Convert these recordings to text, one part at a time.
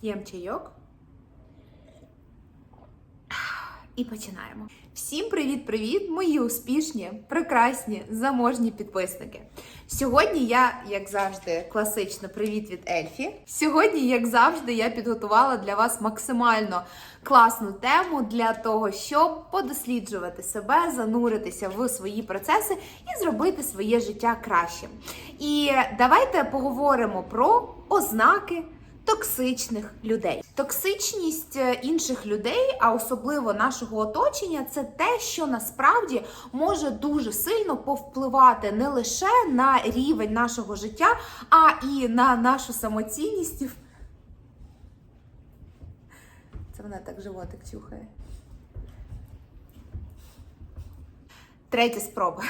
П'ємо чайок. І починаємо. Всім привіт-привіт, мої успішні, прекрасні, заможні підписники. Сьогодні я, як завжди, класично привіт від Ельфі. Сьогодні, як завжди, я підготувала для вас максимально класну тему для того, щоб подосліджувати себе, зануритися в свої процеси і зробити своє життя кращим. І давайте поговоримо про ознаки токсичних людей. Токсичність е, інших людей, а особливо нашого оточення, це те, що насправді може дуже сильно повпливати не лише на рівень нашого життя, а і на нашу самоцінність. Це вона так животик чухає. Третя спроба.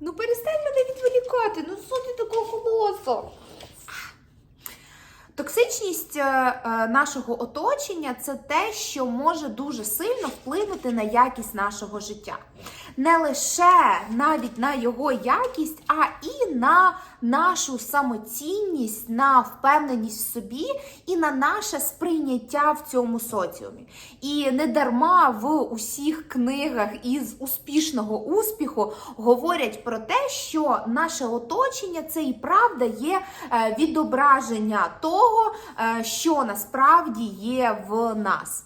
Ну перестань мене відволікати, ну що такого голосу? Токсичність е, е, нашого оточення це те, що може дуже сильно вплинути на якість нашого життя. Не лише навіть на його якість, а і на нашу самоцінність, на впевненість в собі і на наше сприйняття в цьому соціумі. І не дарма в усіх книгах із успішного успіху говорять про те, що наше оточення це і правда є е, відображення того, е, що насправді є в нас.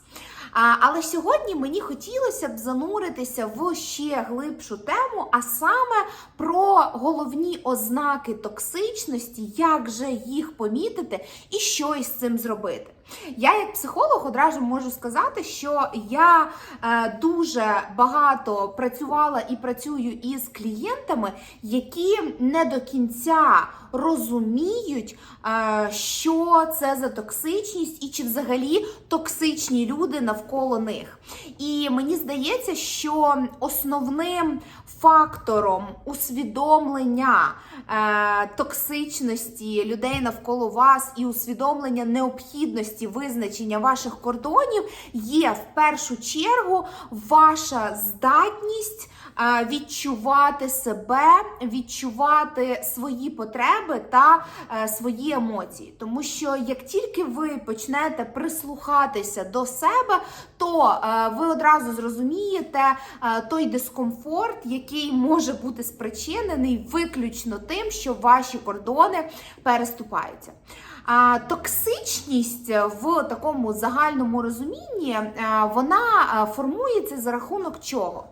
Але сьогодні мені хотілося б зануритися в ще глибшу тему, а саме про головні ознаки токсичності, як же їх помітити і що із цим зробити. Я, як психолог, одразу можу сказати, що я е, дуже багато працювала і працюю із клієнтами, які не до кінця розуміють, е, що це за токсичність і чи взагалі токсичні люди навколо них. І мені здається, що основним фактором усвідомлення е, токсичності людей навколо вас і усвідомлення необхідності визначення ваших кордонів є в першу чергу ваша здатність відчувати себе, відчувати свої потреби та е, свої емоції. Тому що як тільки ви почнете прислухатися до себе, то е, ви одразу зрозумієте е, той дискомфорт, який може бути спричинений виключно тим, що ваші кордони переступаються. А токсичність в такому загальному розумінні е, вона е, формується за рахунок чого?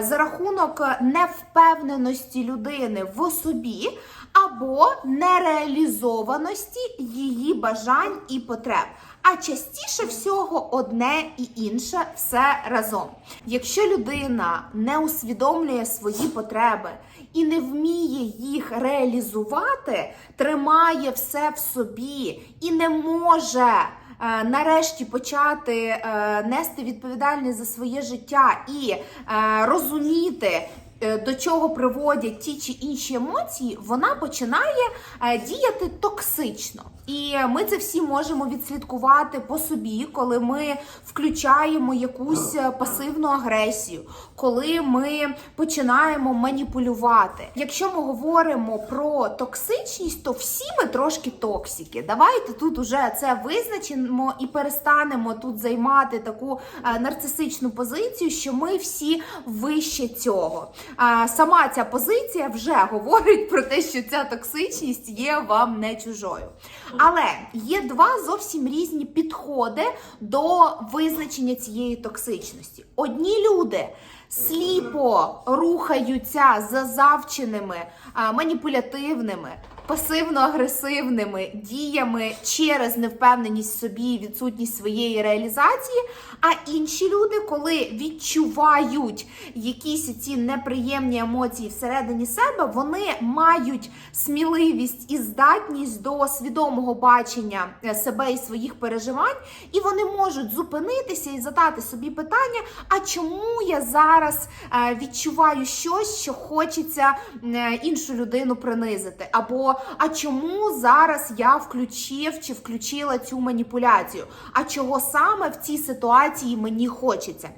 За рахунок невпевненості людини в собі або нереалізованості її бажань і потреб. А частіше всього одне і інше все разом. Якщо людина не усвідомлює свої потреби і не вміє їх реалізувати, тримає все в собі і не може. е, Нарешті почати е, нести відповідальність за своє життя і е, розуміти, до чого приводять ті чи інші емоції, вона починає е, діяти токсично. І ми це всі можемо відслідкувати по собі, коли ми включаємо якусь е, пасивну агресію, коли ми починаємо маніпулювати. Якщо ми говоримо про токсичність, то всі ми трошки токсики. Давайте тут уже це визначимо і перестанемо тут займати таку е, нарцисичну позицію, що ми всі вище цього. Сама ця позиція вже говорить про те, що ця токсичність є вам не чужою. Але є два зовсім різні підходи до визначення цієї токсичності. Одні люди сліпо рухаються за завченими маніпулятивними. Пасивно-агресивними діями через невпевненість в собі, і відсутність своєї реалізації. А інші люди, коли відчувають якісь ці неприємні емоції всередині себе, вони мають сміливість і здатність до свідомого бачення е, себе і своїх переживань, і вони можуть зупинитися і задати собі питання: а чому я зараз е, відчуваю щось, що хочеться е, іншу людину принизити? Або а чому зараз я включив чи включила цю маніпуляцію? А чого саме в цій ситуації мені хочеться?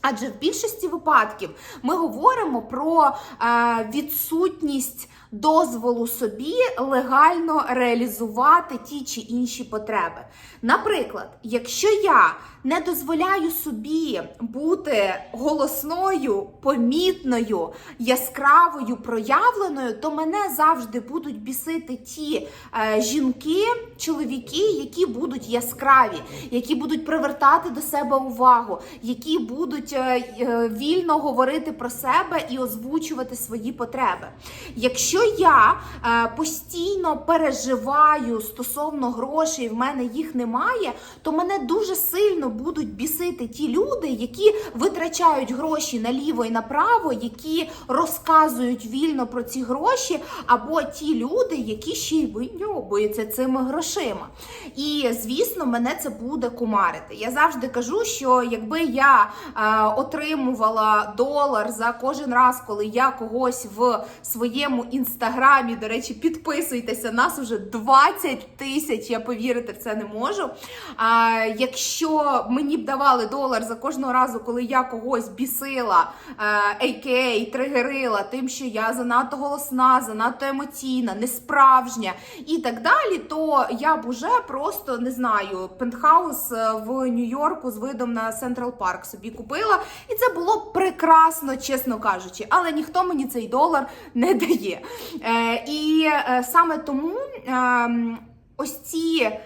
Адже в більшості випадків ми говоримо про е, відсутність дозволу собі легально реалізувати ті чи інші потреби. Наприклад, якщо я не дозволяю собі бути голосною, помітною, яскравою, проявленою, то мене завжди будуть бісити ті е, жінки, чоловіки, які будуть яскраві, які будуть привертати до себе увагу, які будуть е, е, вільно говорити про себе і озвучувати свої потреби. Якщо я е, постійно переживаю стосовно грошей, в мене їх немає, то мене дуже сильно будуть бісити ті люди, які витрачають гроші наліво і направо, які розказують вільно про ці гроші, або ті люди, які ще й виньобуються цими грошима. І звісно, мене це буде кумарити. Я завжди кажу, що якби я е, отримувала долар за кожен раз, коли я когось в своєму інстаграмі, до речі, підписуйтеся, нас уже 20 тисяч, я повірити в це не можу. А, якщо мені б давали долар за кожного разу, коли я когось бісила, а.к.а. тригерила тим, що я занадто голосна, занадто емоційна, несправжня і так далі, то я б уже просто не знаю, пентхаус е, в Нью-Йорку з видом на Централ Парк собі купила, і це було прекрасно, чесно кажучи. Але ніхто мені цей долар не дає. Е, і е, саме тому е, ось ці е,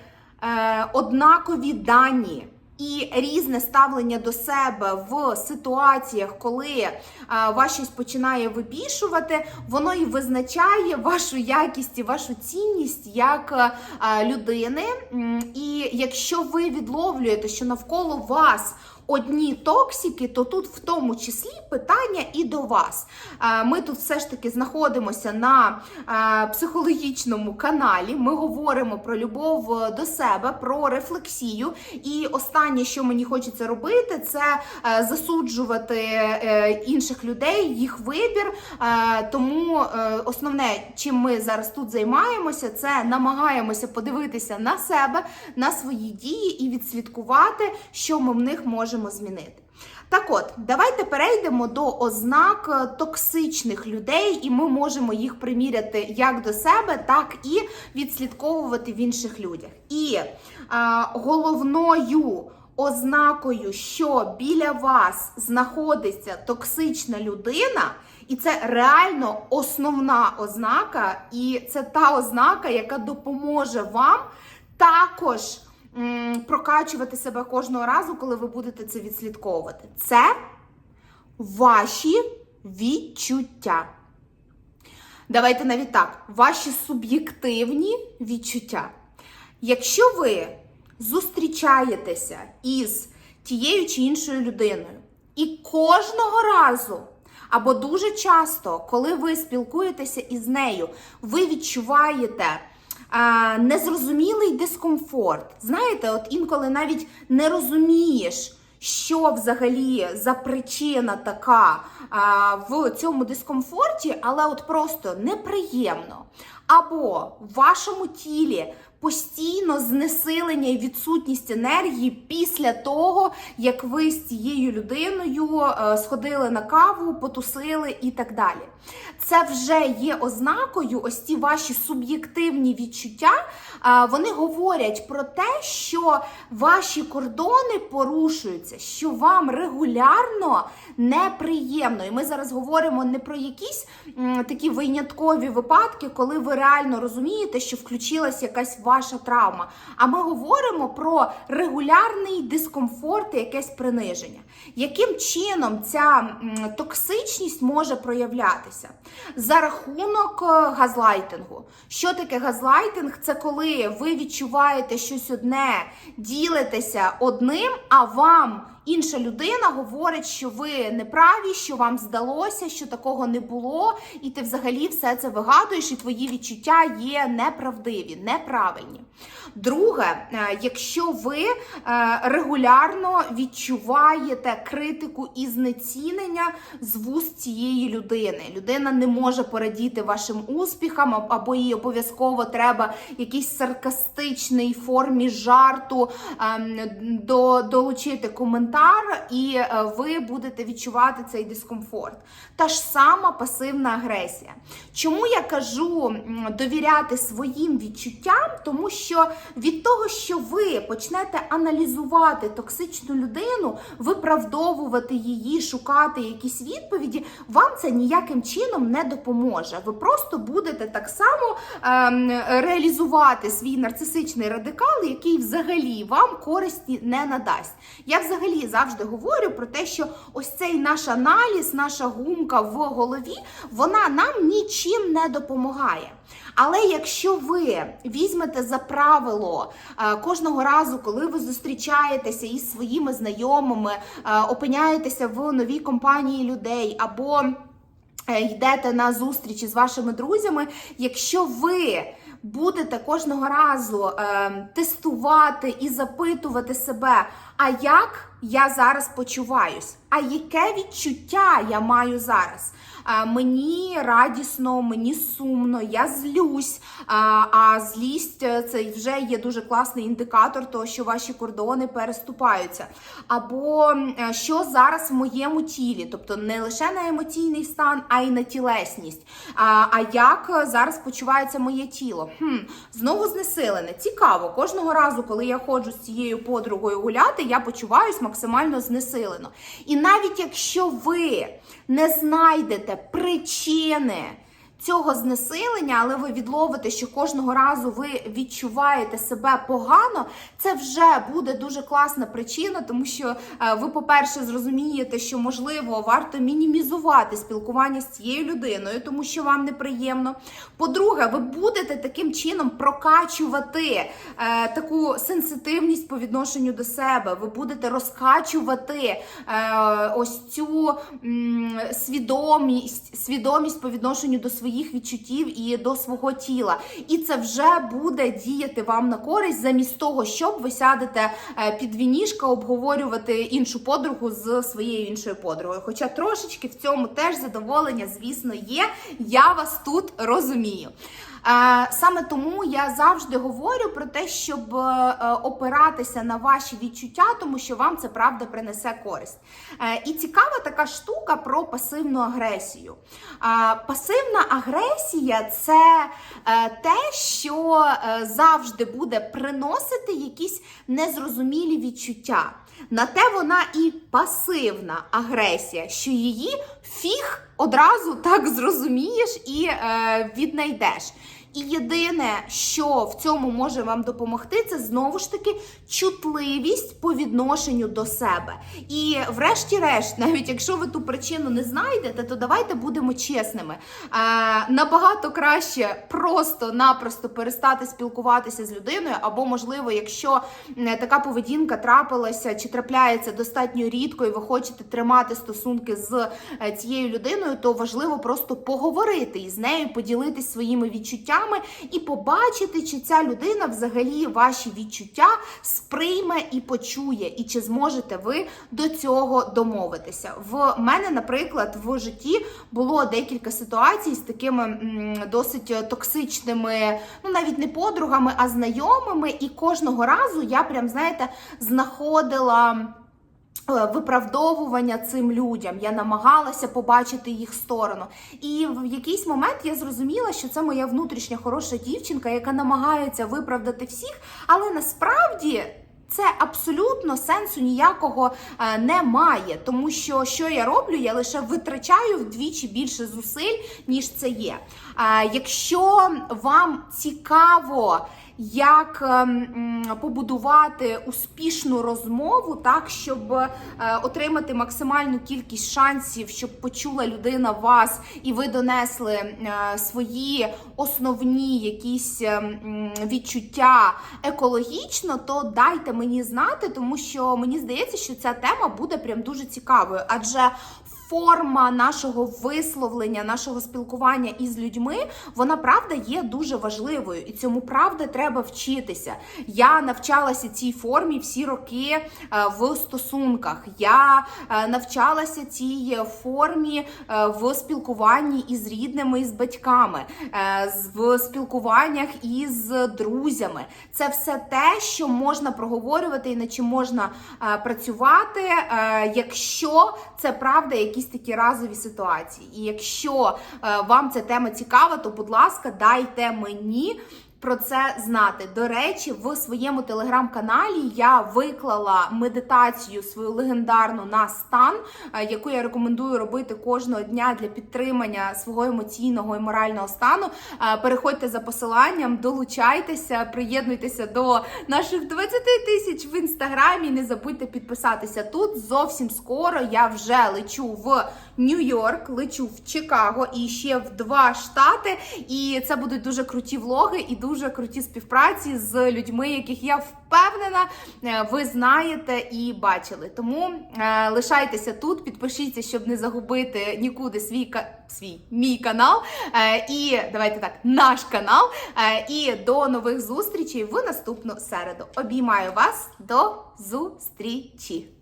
однакові дані. І різне ставлення до себе в ситуаціях, коли вас щось починає вибішувати, воно і визначає вашу якість і вашу цінність як людини. І якщо ви відловлюєте, що навколо вас одні токсики, то тут в тому числі питання і до вас. Ми тут все ж таки знаходимося на психологічному каналі. Ми говоримо про любов е, до себе, про рефлексію. І останнє, що мені хочеться робити, це е, засуджувати е, інших людей, їх вибір. Е, Тому е, основне, чим ми зараз тут займаємося, це намагаємося подивитися на себе, на свої дії і відслідкувати, що ми в них можемо змінити. Так от, давайте перейдемо до ознак е, токсичних людей, і ми можемо їх приміряти як до себе, так і відслідковувати в інших людях. І е, головною ознакою, що біля вас знаходиться токсична людина, і це реально основна ознака, і це та ознака, яка допоможе вам також прокачувати себе кожного разу, коли ви будете це відслідковувати. Це ваші відчуття. Давайте навіть так, ваші суб'єктивні відчуття. Якщо ви зустрічаєтеся із тією чи іншою людиною, і кожного разу, або дуже часто, коли ви спілкуєтеся із нею, ви відчуваєте а, незрозумілий дискомфорт. Знаєте, от інколи навіть не розумієш. Що взагалі за причина така а, в цьому дискомфорті, але от просто неприємно. Або в вашому тілі постійно знесилення і відсутність енергії після того, як ви з цією людиною е, сходили на каву, потусили і так далі. Це вже є ознакою, ось ці ваші суб'єктивні відчуття. е, Вони говорять про те, що ваші кордони порушуються, що вам регулярно неприємно. І ми зараз говоримо не про якісь такі виняткові випадки, коли ви реально розумієте, що включилась якась ваша травма. А ми говоримо про регулярний дискомфорт і якесь приниження. Яким чином ця токсичність може проявлятися? За рахунок е, газлайтингу. Що таке газлайтинг? Це коли ви відчуваєте щось одне, ділитеся одним, а вам. Інша людина говорить, що ви не праві, що вам здалося, що такого не було, і ти взагалі все це вигадуєш, і твої відчуття є неправдиві, неправильні. Друге, е, якщо ви е, регулярно відчуваєте критику і знецінення з вуст цієї людини, людина не може порадіти вашим успіхам, або їй обов'язково треба якийсь саркастичний формі жарту ем, долучити коментар коментар, і е, ви будете відчувати цей дискомфорт. Та ж сама пасивна агресія. Чому я кажу довіряти своїм відчуттям? Тому що від того, що ви почнете аналізувати токсичну людину, виправдовувати її, шукати якісь відповіді, вам це ніяким чином не допоможе. Ви просто будете так само ем, реалізувати свій нарцисичний радикал, який взагалі вам користі не надасть. Я взагалі завжди говорю про те, що ось цей наш аналіз, наша гумка в голові, вона нам нічим не допомагає. Але якщо ви візьмете за правило е, кожного разу, коли ви зустрічаєтеся із своїми знайомими, е, опиняєтеся в новій компанії людей або е, йдете на зустрічі з вашими друзями, якщо ви будете кожного разу тестувати і запитувати себе, а як я зараз почуваюсь, а яке відчуття я маю зараз? Мені радісно, мені сумно, я злюсь. А, а злість е, це вже є дуже класний індикатор того, що ваші кордони переступаються. Або е, що зараз в моєму тілі, тобто не лише на емоційний стан, а й на тілесність. А, а як е, зараз почувається моє тіло? Хм, знову знесилене. Цікаво, кожного разу, коли я ходжу з цією подругою гуляти, я почуваюсь максимально знесилено. І навіть якщо ви не знайдете причини цього знесилення, але ви відловите, що кожного разу ви відчуваєте себе погано, це вже буде дуже класна причина, тому що е, ви, по-перше, зрозумієте, що можливо варто мінімізувати спілкування з цією людиною, тому що вам неприємно. По-друге, ви будете таким чином прокачувати е, таку сенситивність по відношенню до себе. Ви будете розкачувати е, ось цю м, свідомість, свідомість по відношенню до своїх відчуттів і до свого тіла. І це вже буде діяти вам на користь, замість того, щоб ви сядете е, під вінішка обговорювати іншу подругу з своєю іншою подругою. Хоча трошечки в цьому теж задоволення, звісно, є. Я вас тут розумію. Саме тому я завжди говорю про те, щоб е, е, опиратися на ваші відчуття, тому що вам це правда принесе користь. Е, І цікава така штука про пасивну агресію. Пасивна агресія це те, що завжди буде приносити якісь незрозумілі відчуття. На те вона і пасивна агресія, що її фіг одразу так зрозумієш і е, віднайдеш. І єдине, що в цьому може вам допомогти, це знову ж таки чутливість по відношенню до себе. І, врешті-решт, навіть якщо ви ту причину не знайдете, то давайте будемо чесними. Е, набагато краще просто-напросто перестати спілкуватися з людиною, або, можливо, якщо така поведінка трапилася чи трапляється достатньо рідко, і ви хочете тримати стосунки з е, цією людиною, то важливо просто поговорити із нею, поділитись своїми відчуттями і побачити, чи ця людина взагалі ваші відчуття сприйме і почує, і чи зможете ви до цього домовитися. В мене, наприклад, в житті було декілька ситуацій з такими досить токсичними, ну навіть не подругами, а знайомими. І кожного разу я прям, знаєте, знаходила. Е, Виправдовування цим людям. Я намагалася побачити їх сторону, і в якийсь момент я зрозуміла, що це моя внутрішня хороша дівчинка, яка намагається виправдати всіх, але насправді це абсолютно сенсу ніякого е, немає, тому що що я роблю, я лише витрачаю вдвічі більше зусиль, ніж це є. Е, якщо вам цікаво, як ем, побудувати успішну розмову, так щоб е, отримати максимальну кількість шансів, щоб почула людина вас, і ви донесли е, свої основні якісь ем, відчуття екологічно, то дайте мені знати, тому що мені здається, що ця тема буде прям дуже цікавою, адже форма нашого висловлення, нашого спілкування із людьми, вона правда є дуже важливою, і цьому правда треба вчитися. Я навчалася цій формі всі роки е, в стосунках. Я е, навчалася цій формі е, в спілкуванні із рідними і з батьками, в спілкуваннях із друзями. Це все те, що можна проговорювати і над чим можна працювати, якщо це правда якісь такі разові ситуації. І якщо е, вам ця тема цікава, то будь ласка, дайте мені. Про це знати. До речі, в своєму телеграм-каналі я виклала медитацію свою легендарну на стан, е, яку я рекомендую робити кожного дня для підтримання свого емоційного і морального стану. Е, Переходьте за посиланням, долучайтеся, приєднуйтеся до наших 20 тисяч в інстаграмі. Не забудьте підписатися тут. Зовсім скоро я вже лечу в Нью-Йорк, лечу в Чикаго і ще в два штати. І це будуть дуже круті влоги і дуже круті співпраці з людьми, яких я впевнена, е, ви знаєте і бачили. Тому е, лишайтеся тут, підпишіться, щоб не загубити нікуди свій свій мій канал. Е, і давайте так, наш канал. І до нових зустрічей в наступну середу. Обіймаю вас до зустрічі!